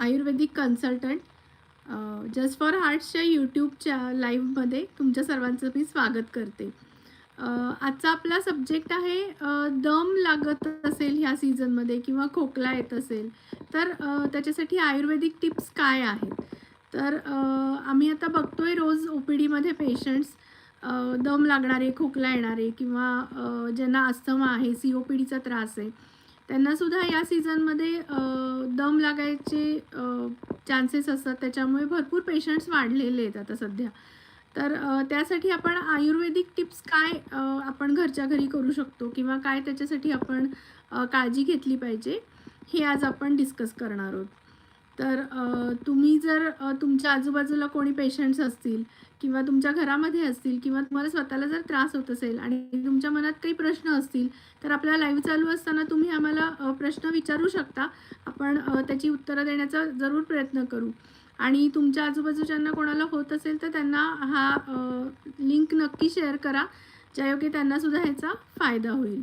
Ayurvedic consultant just for हार्ट्सच्या यूट्यूबच्या लाईव्हमध्ये तुमच्या सर्वांचं मी स्वागत करते. आजचा आपला सब्जेक्ट आहे दम लागत असेल ह्या सीझनमध्ये किंवा खोकला येत असेल तर त्याच्यासाठी आयुर्वेदिक टिप्स काय आहेत? तर आम्ही आता बघतो आहे रोज ओ पी डीमध्ये पेशंट्स दम लागणारे खोकला येणारे किंवा ज्यांना अस्थमा आहे सी ओ पी डीचा त्रास आहे. त्यांनासुद्धा या सीझनमध्ये दम लागायचे चान्सेस असतात. त्याच्यामुळे भरपूर पेशंट्स वाढलेले आहेत आता सध्या. तर त्यासाठी आपण आयुर्वेदिक टिप्स काय आपण घरच्या घरी करू शकतो? किंवा काय त्याच्यासाठी आपण काळजी घेतली पाहिजे? हे आज आपण डिस्कस करणार आहोत. तर तुम्ही जर तुमच्या आजूबाजूला कोणी पेशंट्स असतील किंवा तुमच्या घरामध्ये असतील किंवा तुम्हाला स्वतःला जर त्रास होत असेल आणि तुमच्या मनात काही प्रश्न असतील तर आपला लाईव्ह चालू असताना तुम्ही आम्हाला प्रश्न विचारू शकता. आपण त्याची उत्तरं देण्याचा जरूर प्रयत्न करू. आणि तुमच्या आजूबाजूच्यांना कोणाला होत असेल तर त्यांना हा लिंक नक्की शेअर करा ज्यायोगे त्यांनासुद्धा ह्याचा फायदा होईल.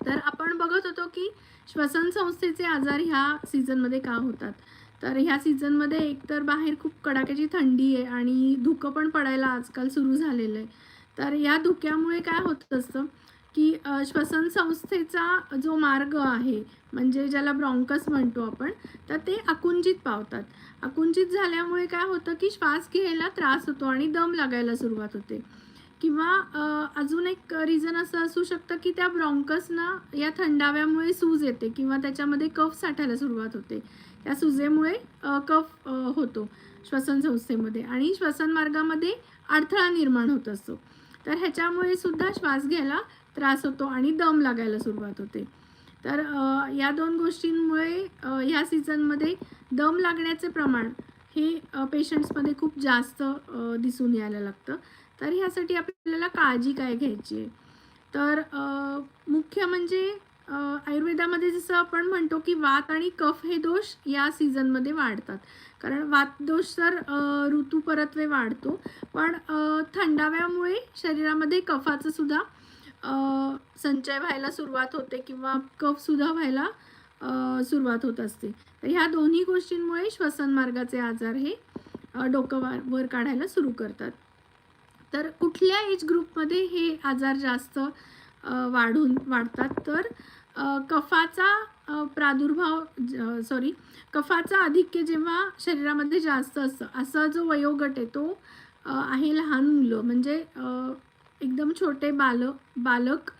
तर आपण बघत होतो की श्वसन संस्थेचे आजार ह्या सीझनमध्ये का होतात? तर ह्या सीझनमध्ये एकतर बाहेर खूप कडाक्याची थंडी आहे आणि धुकं पण पडायला आजकाल सुरू झालेलं आहे. तर या धुक्यामुळे काय होत असतं की श्वसन संस्थेचा जो मार्ग आहे म्हणजे ज्याला ब्रॉन्कस म्हणतो आपण तर ते आकुंचित पावतात. आकुंचित झाल्यामुळे काय होतं की श्वास घ्यायला त्रास होतो आणि दम लागायला सुरुवात होते. किंवा अजून एक रिझन असं असू शकतं की त्या ब्रॉन्कसना या थंडाव्यामुळे सूज येते किंवा त्याच्यामध्ये कफ साठायला सुरुवात होते. त्या सुजेमुळे कफ होतो श्वसन संस्थेमध्ये आणि श्वसन मार्गामध्ये अडथळा निर्माण होत असतो. तर ह्याच्यामुळे सुद्धा श्वास घ्यायला त्रास होतो आणि दम लागायला सुरुवात होते. तर या दोन गोष्टींमुळे ह्या सीझनमध्ये दम लागण्याचे प्रमाण हे पेशंट्समध्ये खूप जास्त दिसून यायला लागतं. तर ह्यासाठी आपल्याला काळजी काय घ्यायची आहे? तर मुख्य म्हणजे आयुर्वेदामध्ये जसं आपण म्हणतो की वात आणि कफ हे दोष या सीझनमध्ये वाढतात. कारण वात दोष तर ऋतू परत्वे वाढतो. पण थंडाव्यामुळे शरीरामध्ये कफाचं सुद्धा संचय व्हायला सुरुवात होते किंवा कफसुद्धा व्हायला सुरुवात होत असते. तर ह्या दोन्ही गोष्टींमुळे श्वसन मार्गाचे आजार हे डोकं वा वर काढायला सुरू करतात. तर कुठल्या एज ग्रुपमध्ये हे आजार जास्त वाढून वाढतात? तर कफाचा प्रादुर्भाव सॉरी कफाचा आधिक्य जेव्हा शरीरामध्ये जास्त असतं. असा जो वयोगट आहे तो आहे लहान मुलं. म्हणजे एकदम छोटे बाल बालक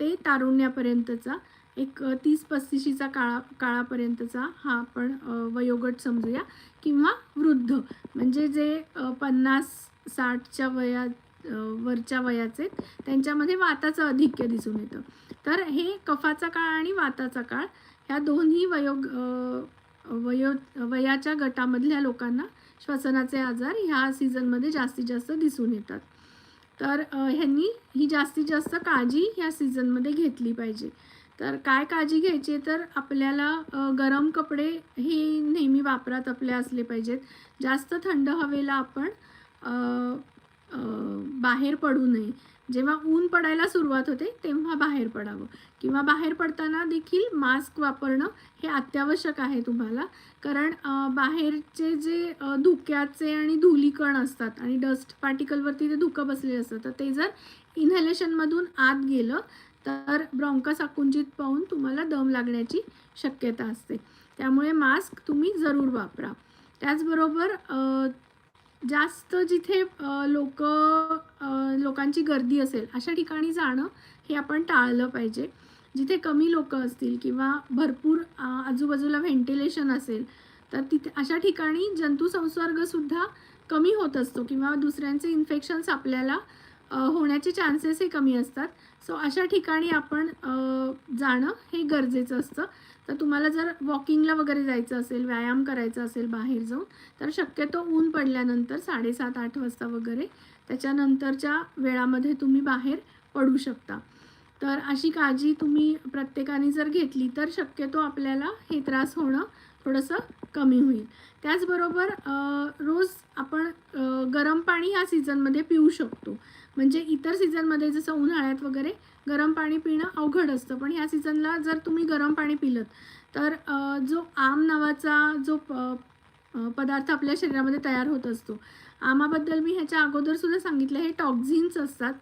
ते तारुण्यापर्यंतचा एक तीस पस्तीशीचा काळा काळापर्यंतचा हा आपण वयोगट समजूया. किंवा वृद्ध. म्हणजे जे पन्नास साठच्या वया वरच्या वयाचे त्यांच्यामध्ये वाताचं अधिक्य दिसून येतं. तर हे कफाचा काळ आणि वाताचा काळ ह्या दोन्ही वयोग वयो वयाच्या गटामधल्या लोकांना श्वसनाचे आजार ह्या सीझनमध्ये जास्तीत जास्त दिसून येतात. तर ह्यांनी ही जास्तीत जास्त काळजी ह्या सीझनमध्ये घेतली पाहिजे. तर काय काळजी घ्यायची तर आपल्याला गरम कपडे हे नेहमी वापरात आपले असले पाहिजेत. जास्त थंड हवेला आपण बाहेर पडू नये. जेव्हा ऊन पडायला सुरुवात होते तेव्हा बाहेर पडावं. किंवा बाहेर पडताना देखील मास्क वापरणं हे अत्यावश्यक आहे तुम्हाला. कारण बाहेरचे जे धुक्याचे आणि धुलीकण असतात आणि डस्ट पार्टिकलवरती ते धुकं बसलेले असतं तर ते जर इन्हेलेशनमधून आत गेलं तर ब्रॉन्कस आकुंचित पाहून तुम्हाला दम लागण्याची शक्यता असते. त्यामुळे मास्क तुम्ही जरूर वापरा. त्याचबरोबर जास्त जिथे लोक लोकांची गर्दी असेल अशा ठिकाणी जाणं हे आपण टाळलं पाहिजे. जिथे कमी लोक असतील किंवा भरपूर आजूबाजूला व्हेंटिलेशन असेल तर तिथे अशा ठिकाणी जंतुसंसर्गसुद्धा कमी होत असतो किंवा दुसऱ्यांचे इन्फेक्शन्स आपल्याला होण्याचे चान्सेसही कमी असतात. सो अशा ठिकाणी आपण जाणं हे गरजेचं असतं. तर तुम्हाला जर वॉकिंगला वगैरे जायचं असेल व्यायाम करायचा असेल बाहेर जाऊन तर शक्यतो ऊन पडल्यानंतर साडेसात आठ वाजता वगैरे त्याच्यानंतरच्या वेळामध्ये तुम्ही बाहेर पडू शकता. तर अशी काळजी तुम्ही प्रत्येकाने जर घेतली तर शक्यतो आपल्याला हे त्रास होणं थोडंसं कमी होईल. त्याचबरोबर रोज आपण गरम पाणी या सीझनमध्ये पिऊ शकतो. म्हणजे इतर सीझनमध्ये जसं उन्हाळ्यात वगैरे गरम पाणी पिणं अवघड असतं. पण ह्या सीझनला जर तुम्ही गरम पाणी पिलं तर जो आम नावाचा जो प पदार्थ आपल्या शरीरामध्ये तयार होत असतो. आमाबद्दल मी ह्याच्या अगोदरसुद्धा सांगितलं. हे टॉक्झिन्स असतात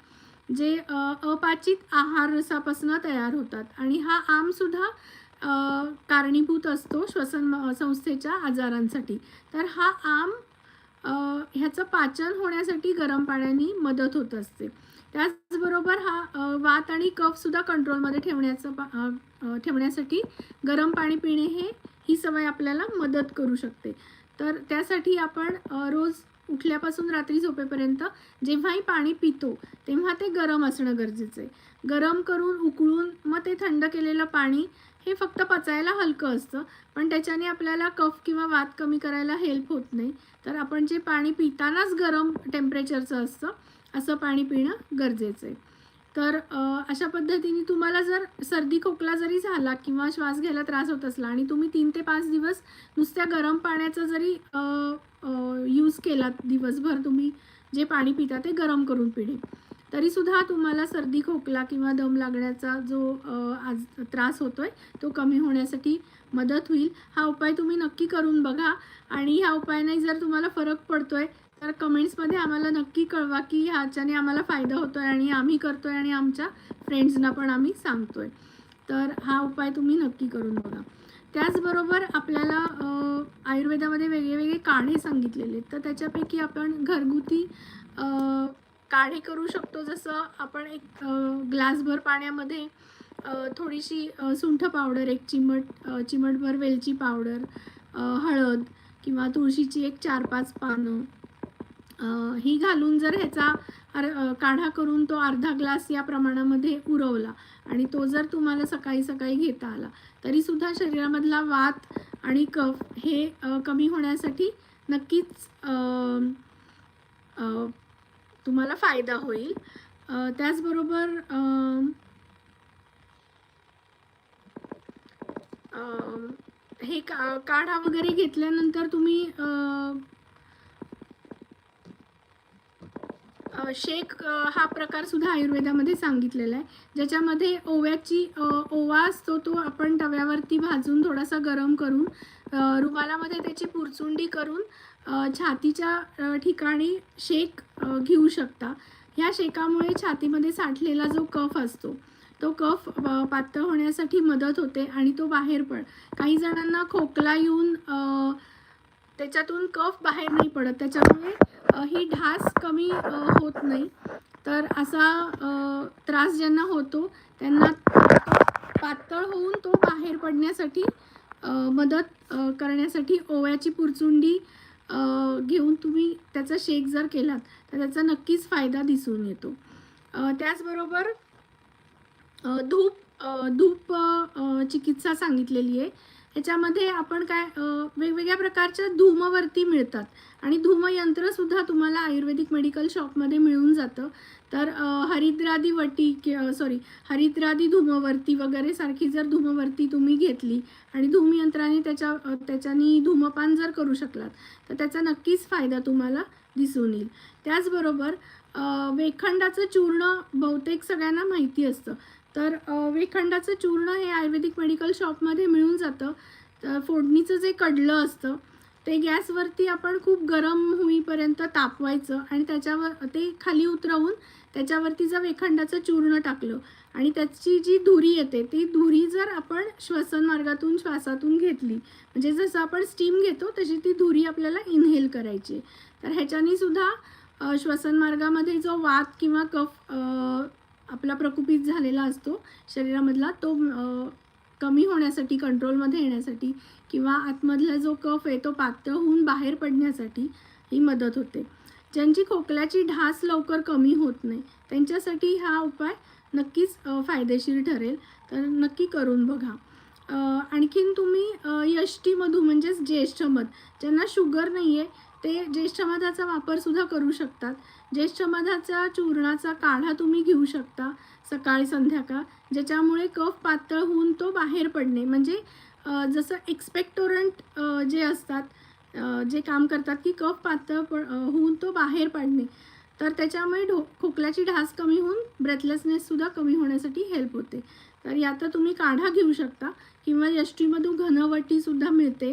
जे अपाचित आहार रसापासून तयार होतात. आणि हा आमसुद्धा कारणीभूत असतो श्वसन म- संस्थेच्या आजारांसाठी. तर हा आम ह्याचं पाचन होण्यासाठी गरम पाण्याने मदत होत असते. त्याचबरोबर हा वात आणि कफसुद्धा कंट्रोलमध्ये ठेवण्याचं पा- ठेवण्यासाठी गरम पाणी पिणे हे ही सवय आपल्याला मदत करू शकते. तर त्यासाठी आपण रोज उठल्यापासून रात्री झोपेपर्यंत जेव्हाही पाणी पितो तेव्हा ते गरम असणं गरजेचं आहे. गरम करून उकळून मग ते थंड केलेलं पाणी हे फक्त पचायला हलकं असतं पण त्याच्याने आपल्याला कफ किंवा वात कमी करायला हेल्प होत नाही. तर आपण जे पाणी पितानाच गरम टेम्परेचरचं असतं असं पाणी पिणं गरजेचं आहे. तर अशा पद्धतीने तुम्हाला जर सर्दी खोकला जरी झाला किंवा श्वास घ्यायला त्रास होत असला आणि तुम्ही तीन ते पाच दिवस नुसत्या गरम पाण्याचा जरी यूज केलात दिवसभर तुम्ही जे पाणी पिता ते गरम करून पिणे. तरीसुद्धा तुम्हाला सर्दी खोकला किंवा दम लागण्याचा जो आज त्रास होतो आहे तो कमी होण्यासाठी मदत होईल. हा उपाय तुम्ही नक्की करून बघा आणि ह्या उपायाने जर तुम्हाला फरक पडतो आहे तर कमेंट्समध्ये आम्हाला नक्की कळवा की ह्याच्याने आम्हाला फायदा होतो आहे आणि आम्ही करतो आहे आणि आमच्या फ्रेंड्सना पण आम्ही सांगतो आहे तर हा उपाय तुम्ही नक्की करून बघा. त्याचबरोबर आपल्याला आयुर्वेदामध्ये वेगळे वेगळे काढे सांगितलेले आहेत. तर त्याच्यापैकी आपण घरगुती काढे करू शकतो जसं आपण एक ग्लासभर पाण्यामध्ये थोडीशी सुंठ पावडर एक चिमट चिमटभर वेलची पावडर हळद किंवा तुळशीची एक चार पाच पानं ही घालून जर ह्याचा अर काढा करून तो अर्धा ग्लास या प्रमाणामध्ये उरवला आणि तो जर तुम्हाला सकाळी सकाळी घेता आला तरीसुद्धा शरीरामधला वात आणि कफ हे कमी होण्यासाठी नक्कीच तुम्हाला फायदा होईल. त्याचबरोबर हे का काढा वगैरे घेतल्यानंतर तुम्ही शेक हा प्रकार सुद्धा आयुर्वेदामध्ये सांगितलेला आहे. ज्याच्यामध्ये ओव्याची ओवा असतो तो आपण तव्यावरती भाजून थोडासा गरम करून रुमालामध्ये त्याची पुरचुंडी करून छातीच्या ठिकाणी शेक घेऊ शकता. ह्या शेकामुळे छातीमध्ये साठलेला जो कफ असतो तो कफ पातळ होण्यासाठी मदत होते आणि तो बाहेर पड काही जणांना खोकला येऊन त्याच्यातून कफ बाहेर नाही पडत. त्याच्यामुळे ही ढास कमी होत नाही. तर असा त्रास ज्यांना होतो त्यांना पातळ होऊन तो बाहेर पडण्यासाठी मदत करण्यासाठी ओव्याची पुरचुंडी घेऊन तुम्ही त्याचा शेक जर केलात तर त्याचा नक्कीच फायदा दिसून येतो. त्याचबरोबर धूप धूप चिकित्सा सांगितलेली आहे. ह्याच्यामध्ये आपण काय वेगवेगळ्या प्रकारच्या धूमवर्ती मिळतात. आणि धूमयंत्रसुद्धा तुम्हाला आयुर्वेदिक मेडिकल शॉपमध्ये मिळून जातं. तर हरिद्रादी वटी कि सॉरी हरिद्रादी धूमवर्ती वगैरे सारखी जर धूमवर्ती तुम्ही घेतली आणि धूमयंत्राने त्याच्या त्याच्यानी धूमपान जर करू शकलात तर त्याचा नक्कीच फायदा तुम्हाला दिसून येईल. त्याचबरोबर वेखंडाचं चूर्ण बहुतेक सगळ्यांना माहिती असतं. तर वेखंडाचं चूर्ण हे आयुर्वेदिक मेडिकल शॉपमध्ये मिळून जातं. तर फोडणीचं जे कडलं असतं ते गॅसवरती आपण खूप गरम होईपर्यंत तापवायचं आणि त्याच्यावर ते खाली उतरवून त्याच्यावरती जर वेखंडाचं चूर्ण टाकलं आणि त्याची जी धुरी येते ती धुरी जर आपण श्वसन मार्गातून श्वासातून घेतली म्हणजे जसं आपण स्टीम घेतो तशी ती धुरी आपल्याला इनहेल करायची. तर ह्याच्याने सुद्धा श्वसन मार्गामध्ये जो वात किंवा कफ आपला प्रकुपित झालेला असतो शरीरामधला तो कमी होण्यासाठी कंट्रोलमध्ये येण्यासाठी किंवा आतमधला जो कफ आहे तो पातळ होऊन बाहेर पडण्यासाठी ही मदत होते. ज्यांची खोकल्याची ढास लवकर कमी होत नाही त्यांच्यासाठी हा उपाय नक्कीच फायदेशीर ठरेल. तर नक्की करून बघा. आणखीन तुम्ही यष्टीमधू म्हणजेच ज्येष्ठ मध ज्यांना शुगर नाही आहे ते ज्येष्ठ मधाचा वापरसुद्धा करू शकतात. ज्येष्ठ मधाचा चूर्णाचा काढा तुम्ही घेऊ शकता सकाळी संध्याकाळ ज्याच्यामुळे कफ पातळ होऊन तो बाहेर पडणे. म्हणजे जसं एक्सपेक्टोरंट जे असतात जे काम करतात की कफ पातळ प होऊन तो बाहेर पडणे. तर त्याच्यामुळे ढो खोकल्याची ढास कमी होऊन ब्रेथलेसनेससुद्धा कमी होण्यासाठी हेल्प होते. तर यात तुम्ही काढा घेऊ शकता किंवा यष्टीमधून घनवटीसुद्धा मिळते.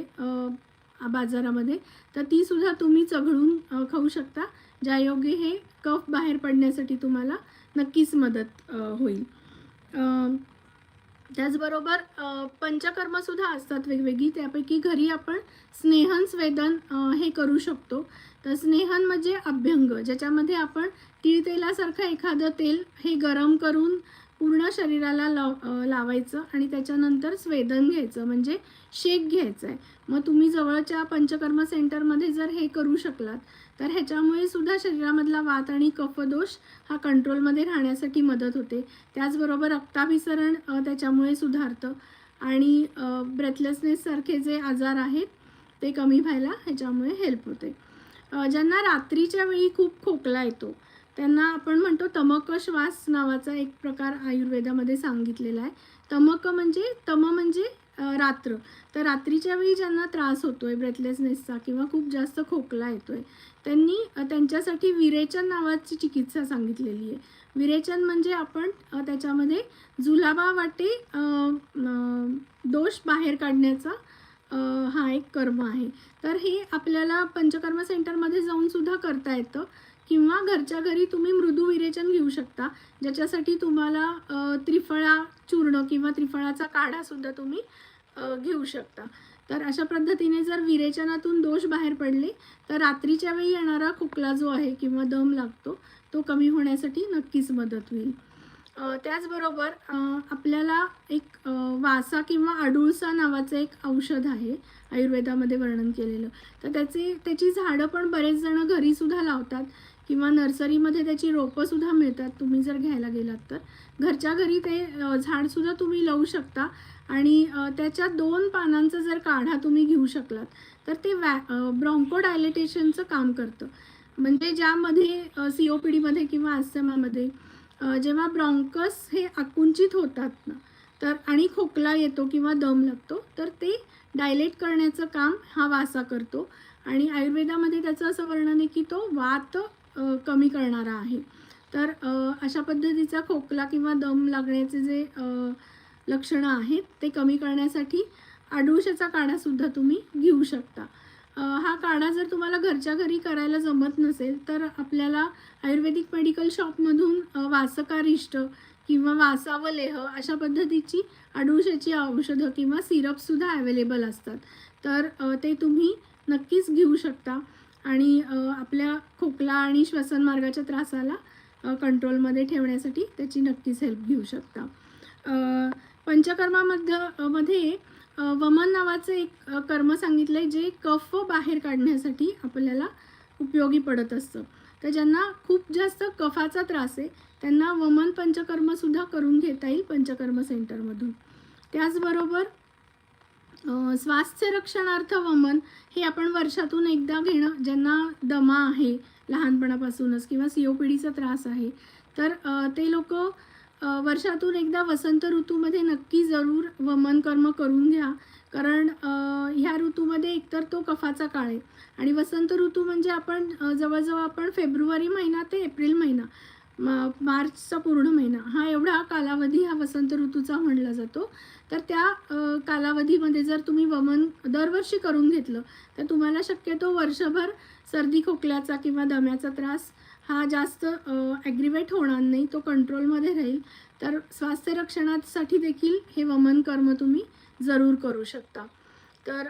बाजारामध्ये. तर तीसुद्धा तुम्ही चघळून खाऊ शकता. ज्यायोगे हे कफ बाहेर पडण्यासाठी तुम्हाला नक्कीच मदत होईल. त्याचबरोबर पंचकर्मसुद्धा असतात वेगवेगळी. त्यापैकी घरी आपण स्नेहन स्वेदन हे करू शकतो. तर स्नेहन म्हणजे अभ्यंग ज्याच्यामध्ये आपण तिळतेलासारखं एखादं तेल हे गरम करून पूर्ण शरीराला लाव लावायचं आणि त्याच्यानंतर स्वेदन घ्यायचं म्हणजे शेक घ्यायचं आहे. मग तुम्ही जवळच्या पंचकर्म सेंटरमध्ये जर हे करू शकलात तर ह्याच्यामुळे सुद्धा शरीरामधला वात आणि कफदोष हा कंट्रोलमध्ये राहण्यासाठी मदत होते. त्याचबरोबर रक्ताभिसरण त्याच्यामुळे सुधारतं. आणि ब्रेथलेसनेससारखे जे आजार आहेत ते कमी व्हायला ह्याच्यामुळे हेल्प होते. ज्यांना रात्रीच्या वेळी खूप खोकला येतो त्यांना आपण म्हणतो तमक श्वास नावाचा एक प्रकार आयुर्वेदामध्ये सांगितलेला आहे. तमक म्हणजे तम म्हणजे रात्र. तर रात्रीच्या वेळी ज्यांना त्रास होतो आहे ब्रेथलेसनेसचा किंवा खूप जास्त खोकला येतो आहे त्यांनी त्यांच्यासाठी विरेचन नावाची चिकित्सा सांगितलेली आहे. विरेचन म्हणजे आपण त्याच्यामध्ये जुलाबा वाटे दोष बाहेर काढण्याचा हा एक कर्म आहे. तर हे आपल्याला पंचकर्म सेंटरमध्ये जाऊन सुद्धा करता येतं. किंवा घरच्या घरी तुम्ही मृदू विरेचन घेऊ शकता ज्याच्यासाठी तुम्हाला त्रिफळा चूर्ण किंवा त्रिफळाचा काढासुद्धा तुम्ही घेऊ शकता. तर अशा पद्धतीने जर विरेचनातून दोष बाहेर पडले तर रात्रीच्या वेळी येणारा खोकला जो आहे किंवा दम लागतो तो कमी होण्यासाठी नक्कीच मदत होईल. त्याचबरोबर आपल्याला एक वासा किंवा अडुळसा नावाचं एक औषध आहे आयुर्वेदामध्ये वर्णन केलेलं. तर त्याचे त्याची झाडं पण बरेच जणं घरीसुद्धा लावतात. किंवा नर्सरीमध्ये त्याची रोपंसुद्धा मिळतात तुम्ही जर घ्यायला गेलात तर. घरच्या घरी ते झाडसुद्धा तुम्ही लावू शकता आणि त्याच्या दोन पानांचा जर काढा तुम्ही घेऊ शकलात तर ते वॅ ब्रॉन्को डायलेटेशनचं काम करतं. म्हणजे ज्यामध्ये सी ओ पी डीमध्ये किंवा अस्थमामध्ये जेव्हा ब्रॉन्कस हे आकुंचित होतात ना तर आणि खोकला येतो किंवा दम लागतो तर ते डायलेट करण्याचं काम हा वासा करतो. आणि आयुर्वेदामध्ये त्याचं असं वर्णन आहे की तो वात कमी करणारा आहे. तर अशा पद्धतीचा खोकला किंवा दम लागण्याचे जे लक्षणं आहेत ते कमी करण्यासाठी आडूशाचा काढासुद्धा तुम्ही घेऊ शकता. हा काढा जर तुम्हाला घरच्या घरी करायला जमत नसेल तर आपल्याला आयुर्वेदिक मेडिकल शॉपमधून वासकारिष्ट किंवा वासावलेह अशा पद्धतीची आडूशाची औषधं किंवा सिरपसुद्धा अवेलेबल असतात. तर ते तुम्ही नक्कीच घेऊ शकता. आणि आपल्या खोकला आणि श्वसनमार्गाच्या त्रासाला कंट्रोलमध्ये ठेवण्यासाठी त्याची नक्कीच हेल्प घेऊ शकता. पंचकर्मामध्ये मध्ये वमन नावाचं एक कर्म सांगितलं आहे जे कफ बाहेर काढण्यासाठी आपल्याला उपयोगी पडत असतं. तर ज्यांना खूप जास्त कफाचा त्रास आहे त्यांना वमन पंचकर्मसुद्धा करून घेता येईल पंचकर्म सेंटरमधून. त्याचबरोबर स्वास्थ्य रक्षणार्थ वमन हे आपण वर्षातून एकदा घेणं ज्यांना दमा आहे लहानपणापासूनच किंवा सी ओ पी डीचा त्रास आहे तर ते लोक वर्षातून एकदा वसंत ऋतूमध्ये नक्की जरूर वमन कर्म करून घ्या. कारण ह्या ऋतूमध्ये एकतर तो कफाचा काळ आहे. आणि वसंत ऋतू म्हणजे आपण जवळजवळ आपण फेब्रुवारी महिना ते एप्रिल महिना म मार्चचा पूर्ण महिना. हा एवढा कालावधी हा वसंत ऋतूचा म्हणला जातो. तर त्या कालावधीमध्ये जर तुम्ही वमन दरवर्षी करून घेतलं तर तुम्हाला शक्यतो वर्षभर सर्दी खोकल्याचा किंवा दम्याचा त्रास हा जास्त ॲग्रिवेट होणार नाही. तो कंट्रोलमध्ये राहील. तर स्वास्थ्य रक्षणासाठी देखील हे वमन कर्म तुम्ही जरूर करू शकता. तर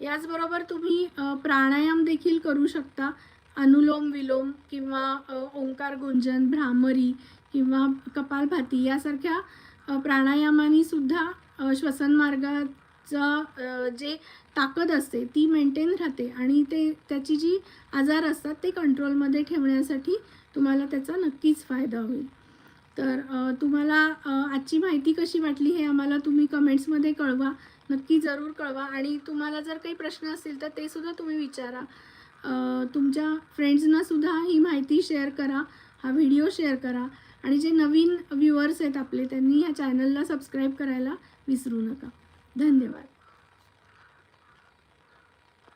याचबरोबर तुम्ही प्राणायाम देखील करू शकता. अनुलोम विलोम किंवा ओंकार गुंजन भ्रामरी किंवा कपालभाती यासारख्या प्राणायामाने सुद्धा श्वसनमार्गाचा जे ताकद असते ती मेंटेन राहते आणि ते त्याची जी आजार असतात ते कंट्रोलमध्ये ठेवण्यासाठी तुम्हाला त्याचा नक्कीच फायदा होईल. तर तुम्हाला आजची माहिती कशी वाटली हे आम्हाला तुम्ही कमेंट्समध्ये कळवा. नक्की जरूर कळवा आणि तुम्हाला जर काही प्रश्न असतील तर ते सुद्धा तुम्ही विचारा. तुमच्या फ्रेंड्सनासुद्धा ही माहिती शेअर करा हा व्हिडिओ शेअर करा. आणि जे नवीन व्ह्युअर्स आहेत आपले त्यांनी ह्या चॅनलला सबस्क्राईब करायला विसरू नका. धन्यवाद.